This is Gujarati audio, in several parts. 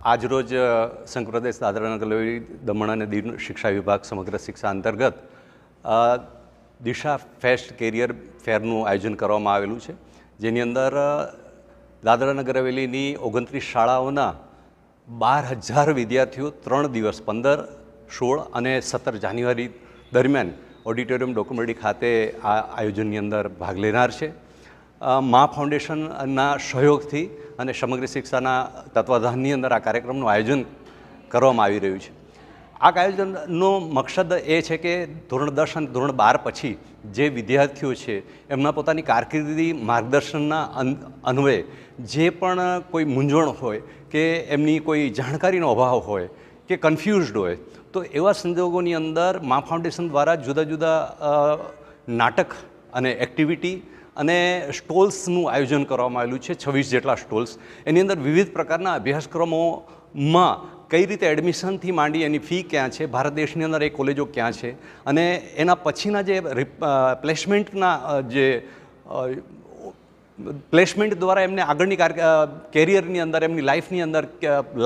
આજરોજ સંઘ પ્રદેશ દાદરાનગર હવેલી દમણ અને દીવ શિક્ષા વિભાગ સમગ્ર શિક્ષા અંતર્ગત દિશા ફેસ્ટ કેરિયર ફેરનું આયોજન કરવામાં આવેલું છે. જેની અંદર દાદરાનગર હવેલીની ઓગણત્રીસ શાળાઓના બાર હજાર વિદ્યાર્થીઓ ત્રણ દિવસ પંદર, સોળ અને સત્તર જાન્યુઆરી દરમિયાન ઓડિટોરિયમ ડોક્યુમેન્ટરી ખાતે આ આયોજનની અંદર ભાગ લેનાર છે. મા ફાઉન્ડેશનના સહયોગથી અને સમગ્ર શિક્ષાના તત્વાધાનની અંદર આ કાર્યક્રમનું આયોજન કરવામાં આવી રહ્યું છે. આ આયોજનનો મકસદ એ છે કે ધોરણ દસ અને ધોરણ બાર પછી જે વિદ્યાર્થીઓ છે, એમના પોતાની કારકિર્દી માર્ગદર્શનના અન- અન્વયે જે પણ કોઈ મૂંઝવણ હોય કે એમની કોઈ જાણકારીનો અભાવ હોય કે કન્ફ્યુઝડ હોય, તો એવા સંજોગોની અંદર મા ફાઉન્ડેશન દ્વારા જુદા જુદા નાટક અને એક્ટિવિટી અને સ્ટોલ્સનું આયોજન કરવામાં આવેલું છે, છવ્વીસ જેટલા સ્ટોલ્સ. એની અંદર વિવિધ પ્રકારના અભ્યાસક્રમોમાં કઈ રીતે એડમિશનથી માંડી એની ફી ક્યાં છે, ભારત દેશની અંદર એ કોલેજો ક્યાં છે, અને એના પછીના જે પ્લેસમેન્ટના જે પ્લેસમેન્ટ દ્વારા એમને આગળની કાર કેરિયરની અંદર, એમની લાઈફની અંદર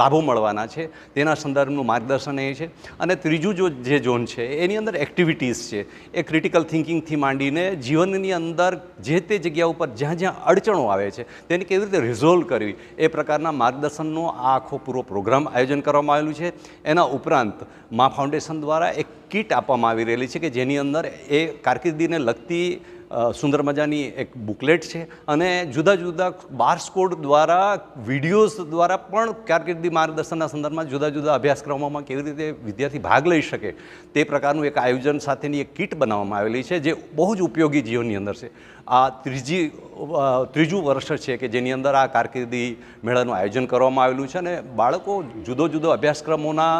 લાભો મળવાના છે. તેના સંદર્ભનું માર્ગદર્શન એ છે. અને ત્રીજું જો જે ઝોન છે, એની અંદર એક્ટિવિટીઝ છે. એ ક્રિટિકલ થિંકિંગથી માંડીને જીવનની અંદર જે તે જગ્યા ઉપર જ્યાં જ્યાં અડચણો આવે છે, તેને કેવી રીતે રિઝોલ્વ કરવી, એ પ્રકારના માર્ગદર્શનનો આ આખો પૂરો પ્રોગ્રામ આયોજન કરવામાં આવેલું છે. એના ઉપરાંત મા ફાઉન્ડેશન દ્વારા એક કિટ આપવામાં આવી રહેલી છે કે જેની અંદર એ કારકિર્દીને લગતી સુંદર મજાની એક બુકલેટ છે અને જુદા જુદા બાર્સ કોડ દ્વારા વિડીયોઝ દ્વારા પણ કારકિર્દી માર્ગદર્શનના સંદર્ભમાં જુદા જુદા અભ્યાસક્રમોમાં કેવી રીતે વિદ્યાર્થી ભાગ લઈ શકે તે પ્રકારનું એક આયોજન સાથેની એક કીટ બનાવવામાં આવેલી છે જે બહુ જ ઉપયોગી જીવનની અંદર છે. આ ત્રીજી ત્રીજું વર્ષ છે કે જેની અંદર આ કારકિર્દી મેળાનું આયોજન કરવામાં આવેલું છે અને બાળકો જુદો જુદો અભ્યાસક્રમોના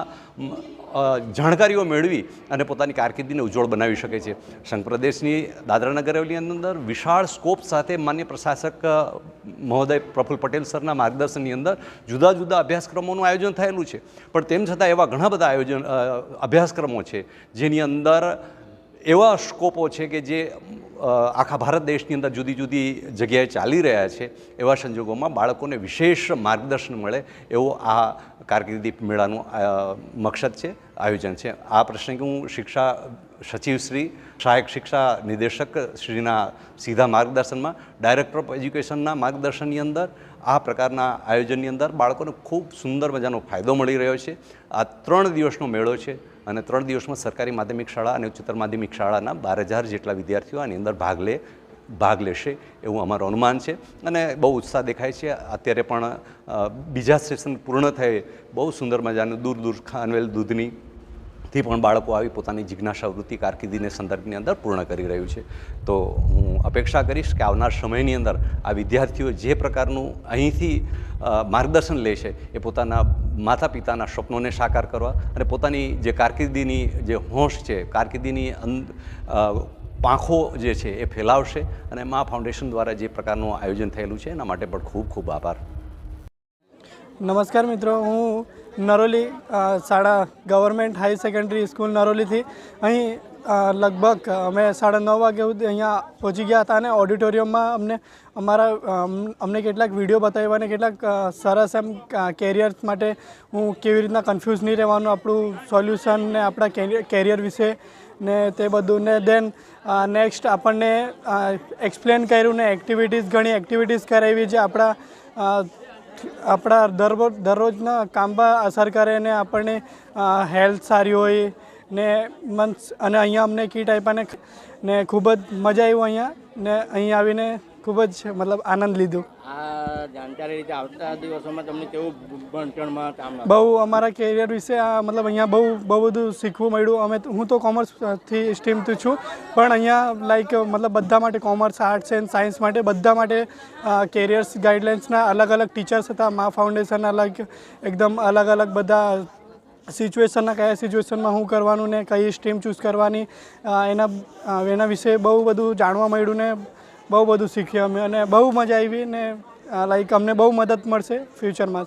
જાણકારીઓ મેળવી અને પોતાની કારકિર્દીને ઉજ્જવળ બનાવી શકે છે. સંઘ પ્રદેશની દાદરાનગર હવેલીની અંદર વિશાળ સ્કોપ સાથે માન્ય પ્રશાસક મહોદય પ્રફુલ પટેલ સરના માર્ગદર્શનની અંદર જુદા જુદા અભ્યાસક્રમોનું આયોજન થયેલું છે. પણ તેમ છતાં એવા ઘણા બધા આયોજન અભ્યાસક્રમો છે. જેની અંદર એવા સ્કોપો છે કે જે આખા ભારત દેશની અંદર જુદી જુદી જગ્યાએ ચાલી રહ્યા છે, એવા સંજોગોમાં બાળકોને વિશેષ માર્ગદર્શન મળે એવો આ કારકિર્દી મેળાનું મકસદ છે, આયોજન છે. આ પ્રસંગે હું શિક્ષા સચિવ શ્રી, સહાયક શિક્ષા નિદેશક શ્રીના સીધા માર્ગદર્શનમાં, ડાયરેક્ટર ઓફ એજ્યુકેશનના માર્ગદર્શનની અંદર, આ પ્રકારના આયોજનની અંદર બાળકોને ખૂબ સુંદર મજાનો ફાયદો મળી રહ્યો છે. આ ત્રણ દિવસનો મેળો છે. અને ત્રણ દિવસમાં સરકારી માધ્યમિક શાળા અને ઉચ્ચતર માધ્યમિક શાળાના બાર હજાર જેટલા વિદ્યાર્થીઓ આની અંદર ભાગ લે, ભાગ લેશે એવું અમારું અનુમાન છે. અને બહુ ઉત્સાહ દેખાય છે. અત્યારે પણ બીજા સેશન પૂર્ણ થયે, બહુ સુંદર મજાનું દૂર દૂર ખાનવેલ દૂધની થી પણ બાળકો આવી પોતાની જિજ્ઞાસા, વૃત્તિ, કારકિર્દીને સંદર્ભની અંદર પૂર્ણ કરી રહ્યું છે. તો હું અપેક્ષા કરીશ કે આવનાર સમયની અંદર આ વિદ્યાર્થીઓ જે પ્રકારનું અહીંથી માર્ગદર્શન લે છે, એ પોતાના માતા પિતાના સ્વપ્નોને સાકાર કરવા અને પોતાની જે કારકિર્દીની જે હોશ છે, કારકિર્દીની પાંખો જે છે એ ફેલાવશે અને મા ફાઉન્ડેશન દ્વારા જે પ્રકારનું આયોજન થયેલું છે, એના માટે પણ ખૂબ ખૂબ આભાર. નમસ્કાર મિત્રો, હું નરોલી શાળા ગવર્મેન્ટ હાઈ સેકન્ડરી સ્કૂલ નરોલીથી. અહીં લગભગ અમે સાડા નવ વાગે સુધી અહીંયા પહોંચી ગયા હતા અને ઓડિટોરિયમમાં અમને અમારા અમને કેટલાક વીડિયો બતાવ્યા અને કેટલાક સરસ એમ કેરિયર્સ માટે હું કેવી રીતના કન્ફ્યુઝ નહીં રહેવાનું, આપણું સોલ્યુશન ને આપણા કેરિયર વિશે ને તે બધું ને દેન નેક્સ્ટ આપણને એક્સપ્લેન કર્યું ને એક્ટિવિટીઝ ઘણી એક્ટિવિટીઝ કરાવી જે આપણા આપણા દરરોજ દરરોજના કામ પર અસર કરે ને આપણને હેલ્થ સારી હોય ને મન અને અહીંયા અમને કીટ આપ્યા ને ખૂબ જ મજા આવ્યું અહીંયા ને અહીં આવીને ખૂબ જ મતલબ આનંદ લીધો. આ જાણકારી રીતે આવતા દિવસોમાં તમને કેવું ભણતરમાં કામ બહુ અમારા કેરિયર વિશે આ મતલબ અહીંયા બહુ બહુ બધું શીખવું મળ્યું. અમે હું તો કોમર્સથી સ્ટ્રીમથી છું પણ અહીંયા લાઈક મતલબ બધા માટે કોમર્સ આર્ટ્સ એન્ડ સાયન્સ માટે બધા માટે કેરિયર્સ ગાઈડલાઇન્સના અલગ અલગ ટીચર્સ હતા. મા ફાઉન્ડેશન અલગ એકદમ અલગ અલગ બધા સિચ્યુએશનના કયા સિચ્યુએશનમાં શું કરવાનું ને કઈ સ્ટ્રીમ ચૂઝ કરવાની એના એના વિશે બહુ બધું જાણવા મળ્યું ને બહુ બધું શીખ્યા અમે અને બહુ મજા આવી ને લાઈક અમને બહુ મદદ મળશે ફ્યુચરમાં